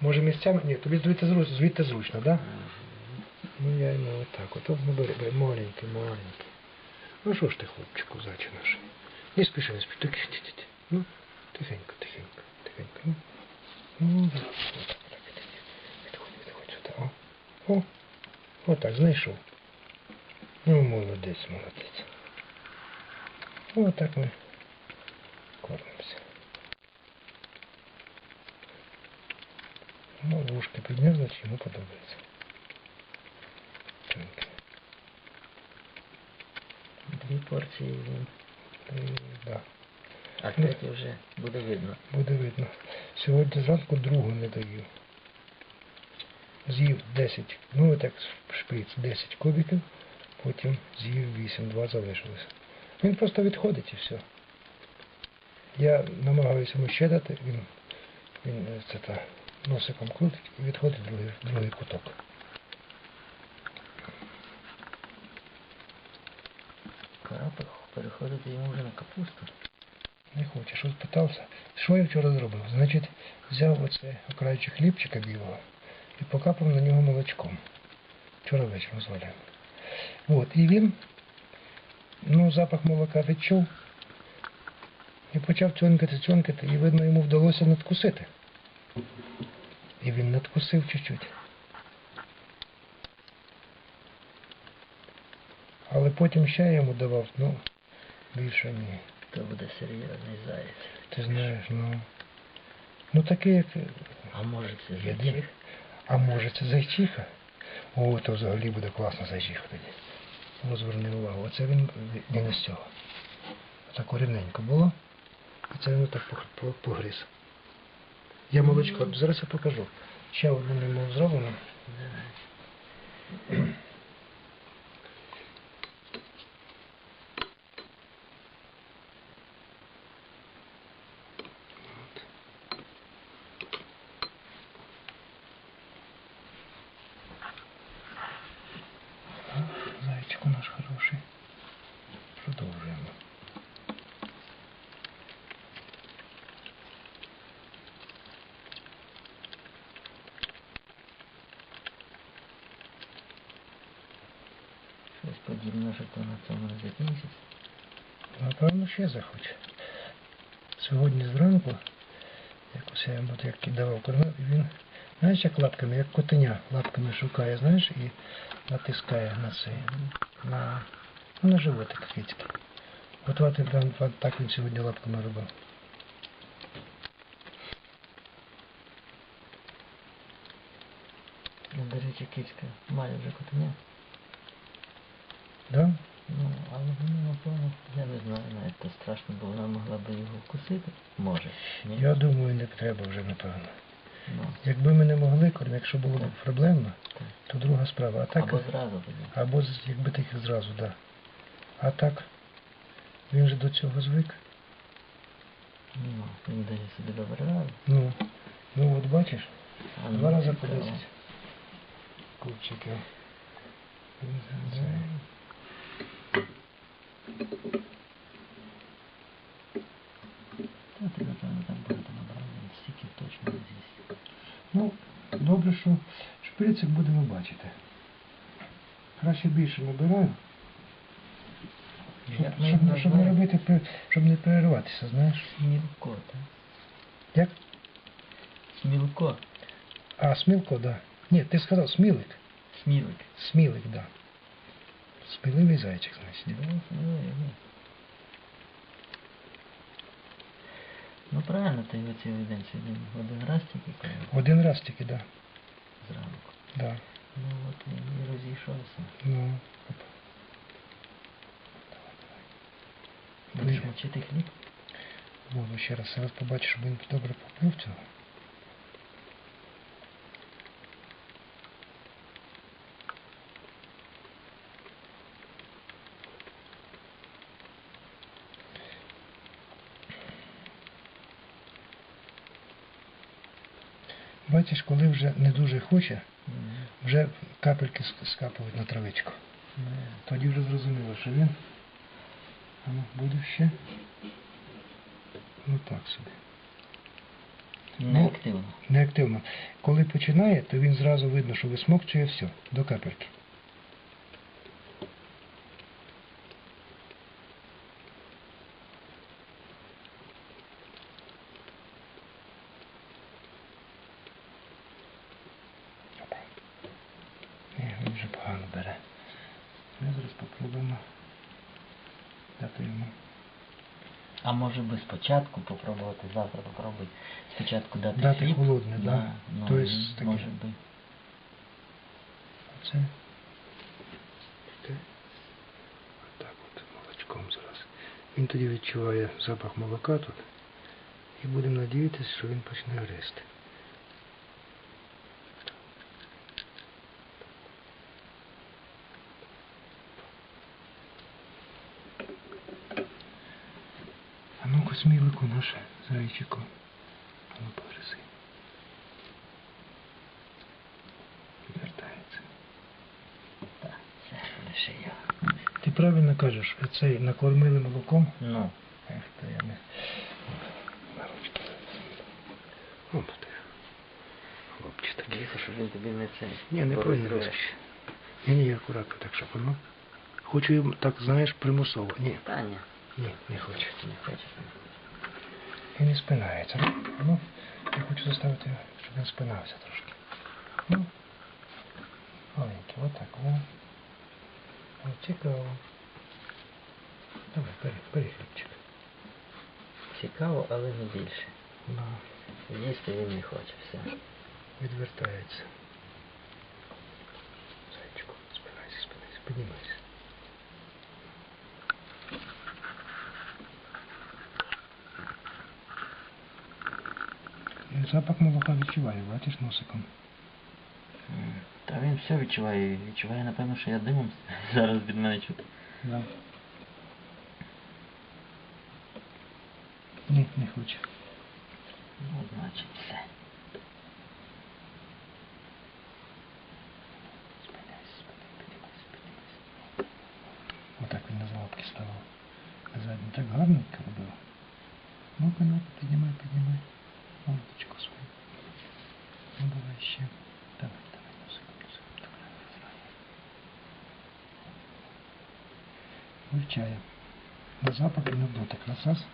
Може місцями? Ні, тобі звідти зручно, звідти зручно, так? Да? Ну я йому отак. От ну маленький, маленький. Ну що ж ти, хлопчику, зайче наш? Не спіши, не спіши. Тихо, тихо, тихо. Ну, тихенько, тихенько, тихенько. Ну, ну, відходь, відходь, відходь сюди. О, о, отак, знайшов. Ну, молодець, молодець. Отак ми Ну, вушки підняв, значить йому подобається. Так. Дві порції він. Да. А третій вже буде видно. Буде видно. Сьогодні зранку другу не даю. З'їв 10, ну так шприц 10 кубиків, потім з'їв 8, 2 залишилося. Він просто відходить і все. Я намагаюся йому ще дати, він, він е, це та, носиком крутить і відходить в другий, другий куток. Пора переходити йому вже на капусту. Не хоче, що питався. Що я вчора зробив? Значить, взяв оце окраючи хлібчика білого і покапав на нього молочком. Вчора вечором звалив. От, і він, ну, запах молока відчув і почав цьонкати, цьонкати, і видно, йому вдалося надкусити. І він надкусив чуть-чуть. Але потім ще я йому давав, ну, більше ні. То буде серйозний заєць. Ти знаєш, ну. Ну такий, як. А може це Є, зайчих? А може це зайчиха? О, то взагалі буде класна зайчиха тоді. О, зверни увагу. Оце він, він із цього. Так рівненько було. І це він так погриз. Я молочко, зараз я покажу. Ще одну не зроблено. Зайчику наш хороший. Продовжуємо. Щось подібне, що то на цьому не закінчиться. Напевно, ще захоче. Сьогодні зранку, якось я йому як давав кормив, і він, знаєш, як лапками, як котеня, лапками шукає, знаєш, і натискає на цей, на, ну, на животик от, от, от так він сьогодні лапками робив. До речі, кицька має вже котеня. Да? Ну, але вона, напевно, я не знаю, навіть то страшно, бо вона могла би його вкусити. Може. Ні? Я думаю, не треба вже, напевно. Ну, Якби ми не могли кормити, якщо було б Так. проблемно, так. то друга справа. А так, Або зразу тоді. або якби тільки зразу, так. Да. А так, він же до цього звик. Ну, він дає собі добре раду. Ну, ну от бачиш, А два ну, рази по цікаво. 10 кубчиків. Ну, Та ти, напевно, там багато набрав, він стільки точно не з'їсть. Ну, добре, що шприцик будемо бачити. Краще більше набираю. Щоб, Я щоб, не- щоб не робити, щоб не перериватися, знаєш. Смілко, так? Як? Смілко. А, смілко, да. Ні, ти сказав смілик. Смілик. Смілик, да. Сміливий зайчик, значить. Ну, сміливий. Ну правильно, ти його цілий день сьогодні один раз тільки Один раз тільки, да. Зранку. да. Ну от він і розійшовся. Ну. Будеш мочити хліб? Буду ще раз. Зараз побачиш, щоб він добре попив цього. Бачиш, коли вже не дуже хоче, вже капельки скапують на травичку. Ну, Тоді вже зрозуміло, що він. Ну, буде ще. Ну так собі. Неактивно. неактивно. Коли починає, то він зразу видно, що висмокчує все, до капельки. Опа. Ні, він вже погано бере. Ми зараз попробуємо дати йому. А може би спочатку попробувати, завтра попробуй спочатку дати, Дати хліб. холодне, да. да. Ну, То есть таке. може би. Оце. Те. Отак от молочком зараз. Він тоді відчуває запах молока тут. І будемо надіятися, що він почне гризти. А ну-ка смілику наше зайчику. А погризи. Відвертається. Так, це лише я. Ти правильно кажеш, цей накормили молоком. Ну, Ех, то я не. О, ти. Хлопче такий. щоб він тобі не це. Ні, не розкіш. Ні, ні, акуратно так, щоб воно. Хочу їм так, знаєш, примусово. Ні, Та ні, ні, не хочу. не хоче. Він не спинається. Ну, я хочу заставити, щоб він спинався трошки. Ну, маленький, отак, цікаво. Давай, бери, бери хлібчик. Цікаво, але не більше. Да. Їсти він не хоче, все. Відвертається. Зайчику, спинайся, спинайся, піднімайся. запах молока відчуває, бачиш носиком. М, Та він все відчуває. Відчуває, напевно, що я димом зараз від мене чути. Да. Ні, не хоче. Ну, значить, все. Спиняйся, спиняйся, піднімайся, піднімайся. Отак він на лапки ставив. Задні так гарненько робив. Ну-ка, ну, Ще. Давай, давай, носиком. Давай, давай. Вивчає. На запах і на дотик. Раз, раз.